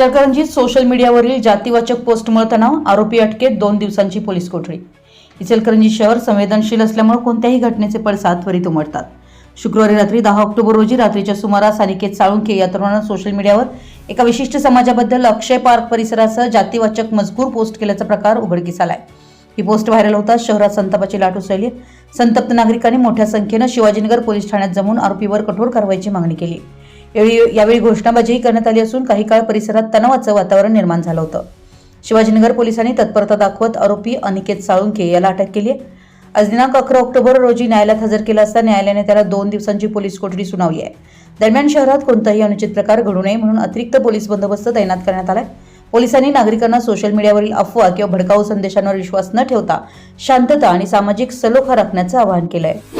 इचलकरंजीत सोशल मीडियावरील जातीवाचक पोस्टमुळे तणाव आरोपी अटकेत दोन दिवसांची पोलीस कोठडी. इचलकरंजी शहर संवेदनशील असल्यामुळे कोणत्याही घटनेचे पडसाद त्वरित उमटतात. शुक्रवारी रात्री दहा ऑक्टोबर रोजी रात्रीच्या सुमारास अनिकेत साळुंके या तरुणानं सोशल मीडियावर एका विशिष्ट समाजाबद्दल अक्षय पार्क परिसरासह जातीवाचक मजकूर पोस्ट केल्याचा प्रकार उघडकीस आलाय. ही पोस्ट व्हायरल होताच शहरात संतापाची लाट उसळली. संतप्त नागरिकांनी मोठ्या संख्येनं शिवाजीनगर पोलीस ठाण्यात जमून आरोपीवर कठोर कारवाईची मागणी केली. यावेळी यावेळी घोषणाबाजीही करण्यात आली असून काही काळ परिसरात तणावाचं वातावरण निर्माण झालं होतं. शिवाजीनगर पोलिसांनी तत्परता दाखवत आरोपी अनिकेत साळुंके याला अटक केली आहे. आज दिनांक अकरा ऑक्टोबर रोजी न्यायालयात हजर केला असता न्यायालयाने त्याला दोन दिवसांची पोलीस कोठडी सुनावली आहे. दरम्यान शहरात कोणताही अनुचित प्रकार घडू नये म्हणून अतिरिक्त पोलीस बंदोबस्त तैनात करण्यात आलाय. पोलिसांनी नागरिकांना सोशल मीडियावरील अफवा किंवा भडकाऊ संदेशांवर विश्वास न ठेवता शांतता आणि सामाजिक सलोखा राखण्याचं आवाहन केलं आहे